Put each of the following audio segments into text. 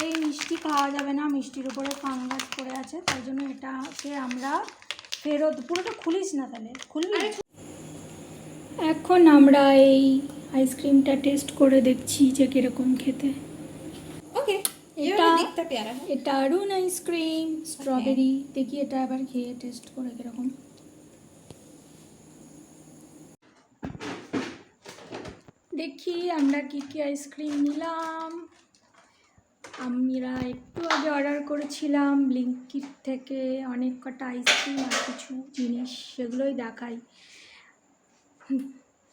এই মিষ্টি খাওয়া যাবে না মিষ্টির উপরে ফাঙ্গাস পড়ে আছে তাই জন্য এটাকে আমরা ফেরত পুরোটা খুলিস না তাহলে খুলবি এখন আমরা এই আইসক্রিমটা টেস্ট করে দেখছি যে কীরকম খেতে। ওকে এটা- এটা দেখতে প্যারা। এটা আরুন আইসক্রিম স্ট্রবেরি দেখি এটা আবার খেয়ে টেস্ট করে কীরকম। দেখি আমরা কি কি আইসক্রিম নিলাম। আমরা একটু আগে অর্ডার করেছিলাম ব্লিঙ্কিট থেকে অনেক কটা আইসক্রিম আর কিছু জিনিস সেগুলোই দেখাই।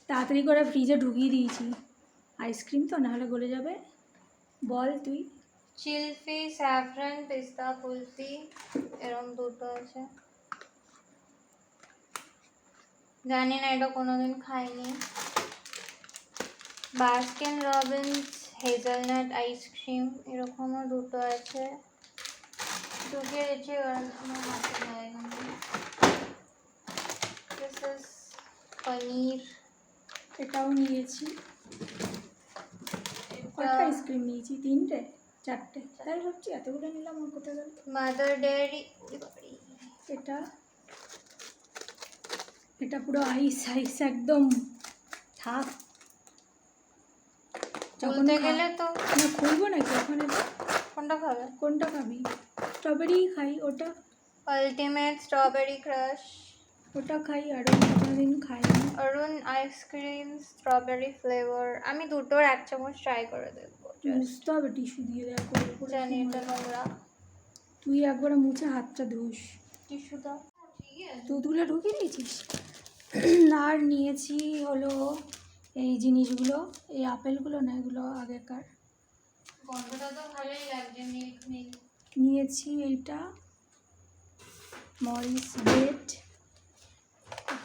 তাড়াতাড়ি করে ফ্রিজে ঢুকিয়ে দিয়েছি। আইসক্রিম তো, নাহলে গলে যাবে। বল তুই। চিলফি স্যাফরান পিস্তা কুলফি এরকম দুটো আছে। জানি না, এটা কোনোদিন খাইনি। বাস্কিন রবিন্স হেজেলনাট আইসক্রিম এরকমও দুটো আছে। ঢুকিয়ে দিচ্ছি কারণ আমার হাতে জায়গা নেই দিস ইজ পনির এটাও নিয়েছি। কটা আইসক্রিম নিয়েছি তিনটে চারটে। তাই ভাবছি এতগুলো নিলাম আর কোথায় গেল? মাদার ডেয়ারি এটা এটা পুরো আইস আইস একদম। থাক। যখন বলতে গেলে তো না খুলবো নাকি ওখানে? কোনটা খাবে? কোনটা খাবি? স্ট্রবেরি খাই ওটা? আলটিমেট স্ট্রবেরি ক্রাশ ওটা খাই আর কোনোদিন খাই অরুণ আইসক্রিম স্ট্রবেরি ফ্লেভার আমি দুটোর এক চামচ ট্রাই করে দেখব। হবে টিস্যু দিয়ে করে জানি এটা নোংরা তুই একবার মুছে হাতটা ধুস। টিস্যু দাও। ঠিক আছে তুই তুলে ঢুকিয়ে দিয়েছিস? আর নিয়েছি হলো এই জিনিসগুলো এই আপেলগুলো না এগুলো আগেকার। নিয়েছি এইটা। মরিস ব্রেড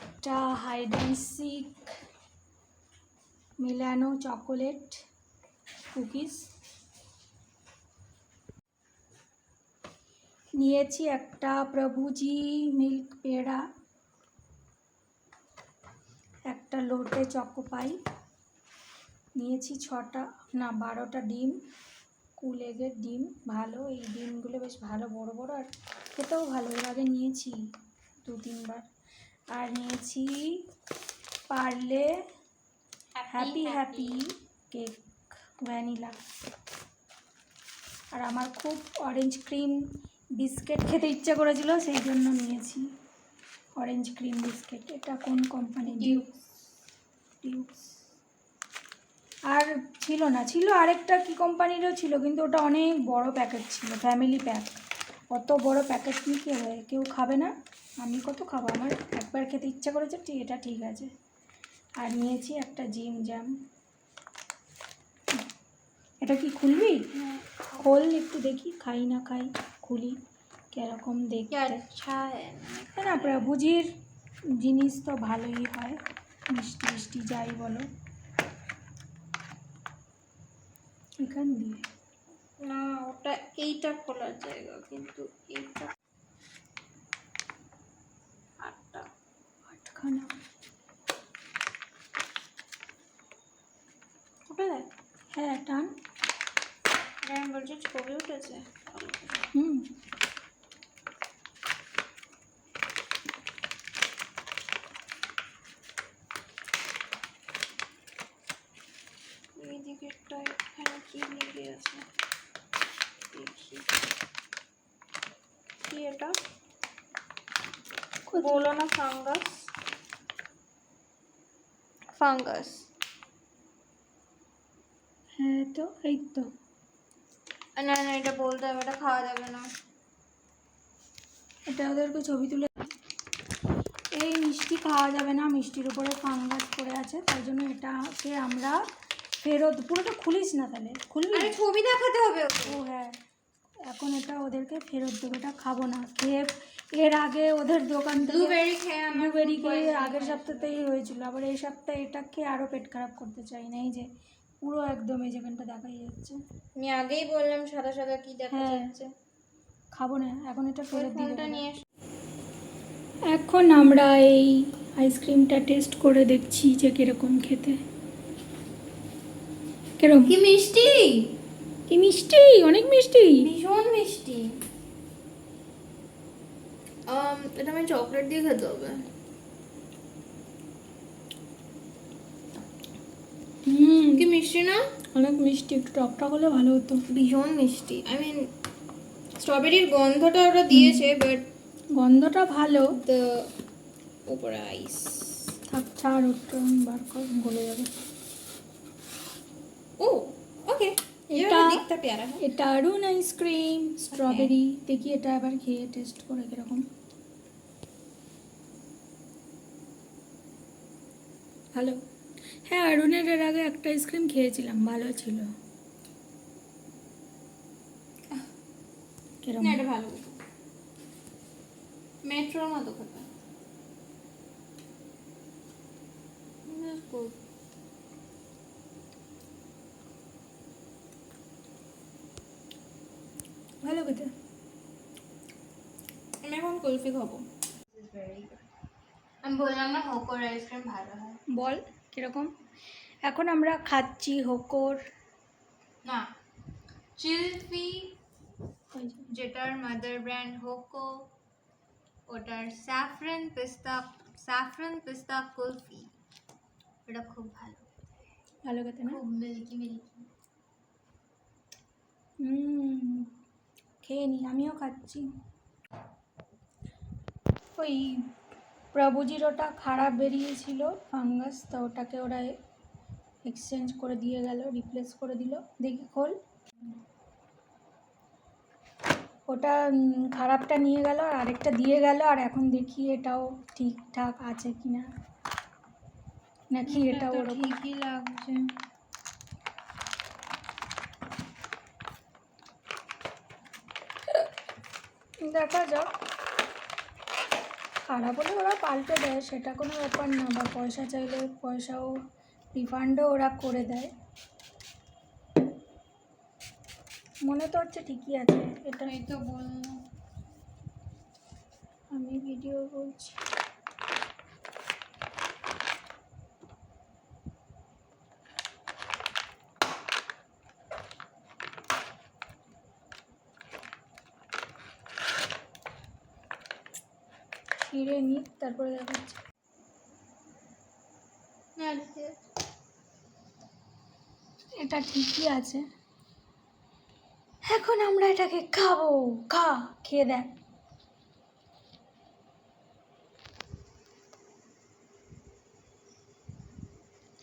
একটা hide and seek Milano chocolate cookies. নিয়েছি একটা প্রভুজি মিল্ক পেড়া। একটা লোটে চকোপাই নিয়েছি ছটা, না, বারোটা ডিম কুল এগের ডিম, ভালো। এই ডিমগুলো বেশ ভালো, বড় বড় আর খেতেও ভালো। এর আগে নিয়েছি দু, তিনবার। আর নিয়েছি Parle happy happy cake, vanilla. আর আমার খুব অরেঞ্জ ক্রিম বিস্কিট খেতে ইচ্ছা করেছিল, সেই জন্য নিয়েছি। অরেঞ্জ ক্রিম বিস্কিট এটা কোন কোম্পানি ডিউক্স ডিউক্স আর ছিল না ছিল আরেকটা কি কোম্পানিরও ছিল কিন্তু ওটা অনেক বড় প্যাকেট ছিল ফ্যামিলি প্যাক অত বড় প্যাকেট নিয়ে কে হয় কেউ খাবে না? আমি কত খাব? আমার একবার খেতে ইচ্ছা করেছে ঠিক এটা ঠিক আছে। আর নিয়েছি একটা জিম জ্যাম। এটা কি খুলবি? খোল একটু দেখি খাই না খাই খুলি। কীরকম দেখতে? হ্যাঁ না প্রভুজির জিনিস তো ভালোই হয় মিষ্টি মিষ্টি যাই বলো। এখান দিয়ে। না ওটা এইটা খোলার জায়গা কিন্তু এইটা আটটা। আটখানা। ওটা দেখ। হ্যাঁ টান। এটা আমি বলছি ছবি উঠেছে? হুম এই দিকেরটা এখানে কি লেগে আছে দেখি কি এটা বলো না ফাঙ্গাস। ফাঙ্গাস। হ্যাঁ তো এই তো। না না এটা বলতে হবে এটা খাওয়া যাবে না। এটা ওদেরকে ছবি তুলে এই মিষ্টি খাওয়া যাবে না মিষ্টির উপরে ফাঙ্গাস পড়ে আছে তাই জন্য এটাকে আমরা ফেরত পুরোটা খুলিস না তাহলে? খুলবি? আরে ছবি দেখাতে হবে ও হ্যাঁ। এখন এটা ওদেরকে ফেরত দেবো এটা খাব না। খেয়ে এর আগে ওদের দোকান ব্লুবেরি খেয়ে আমার ব্লুবেরি food খেয়ে আগের সপ্তাহতেই হয়েছিল আবার এই সপ্তাহে এটা খেয়ে আরও পেট খারাপ করতে চাই না। এই যে পুরো একদম এই যেখানটা দেখাই যাচ্ছে। আমি আগেই বললাম সাদা সাদা কি দেখা হ্যাঁ। যাচ্ছে। খাব না এখন এটা ফেরত দিয়ে নিয়ে। এখন আমরা এই আইসক্রিমটা টেস্ট করে দেখছি যে কীরকম খেতে। কীরকম কি মিষ্টি? কি মিষ্টি? অনেক মিষ্টি। ভীষণ মিষ্টি। এটা আমি চকলেট দিয়ে খেতে হবে। হুম। কি মিষ্টি না? অনেক মিষ্টি একটু টক টক হলে ভালো হতো। ভীষণ মিষ্টি। আই মিন স্ট্রবেরির গন্ধটা ওটা দিয়েছে বাট গন্ধটা ভালো। দ্য উপরে আইস থাক ছাড় একটু বার কর গলে যাবে। ওকে এটা এটা- দেখতে আইসক্রিম স্ট্রবেরি দেখি এটা আবার খেয়ে টেস্ট করে কীরকম। ভালো হ্যাঁ অরুণের এর আগে একটা আইসক্রিম খেয়েছিলাম ভালো ছিল। কীরকম? এটা ভালো মেট্রোর মতো খেতে বেশ good. ভালো খেতে আমি এখন কুলফি খাব। আমি বললাম না হোকোর আইসক্রিম ভালো হয়। বল কীরকম? এখন আমরা খাচ্ছি হোকোর। না চিলফি যেটার মাদার ব্র্যান্ড হোকো ওটার স্যাফরান পিস্তা স্যাফরান পিস্তা কুলফি। ওটা খুব ভালো। ভালো খেতে না? খুব মিল্কি মিল্কি হুম। খেয়ে নি আমিও খাচ্ছি। ওই প্রভুজির ওটা খারাপ বেরিয়েছিল ফাঙ্গাস তো ওটাকে ওরা এক্সচেঞ্জ করে দিয়ে গেল রিপ্লেস করে দিল দেখি খোল। ওটা খারাপটা নিয়ে গেল আর আরেকটা দিয়ে গেল আর এখন দেখি এটাও ঠিকঠাক আছে কিনা। নাকি এটা তো ওরকম। ঠিকই লাগছে। দেখা যাক। খারাপ হলে ওরা পাল্টে দেয় সেটা কোনো ব্যাপার না বা পয়সা চাইলে পয়সাও রিফান্ডও ওরা করে দেয়। মনে তো হচ্ছে ঠিকই আছে এটা এই তো বললাম। আমি ভিডিও বলছি। ছিঁড়ে নি তারপরে দেখাচ্ছি। এটা ঠিকই আছে। এখন আমরা এটাকে খাব। খা খেয়ে দেখ।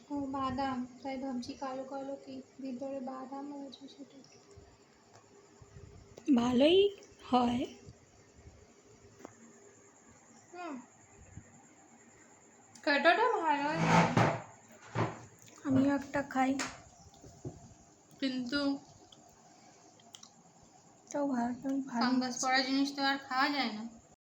ও বাদাম। তাই ভাবছি কালো কালো কি? ভিতরে বাদাম রয়েছে সেটা। ভালোই হয় হুম কাটাটা ভালোই আমিও একটা খাই কিন্তু তাও ভালো ভালো ফাঙ্গাস করা জিনিস তো আর খাওয়া যায় না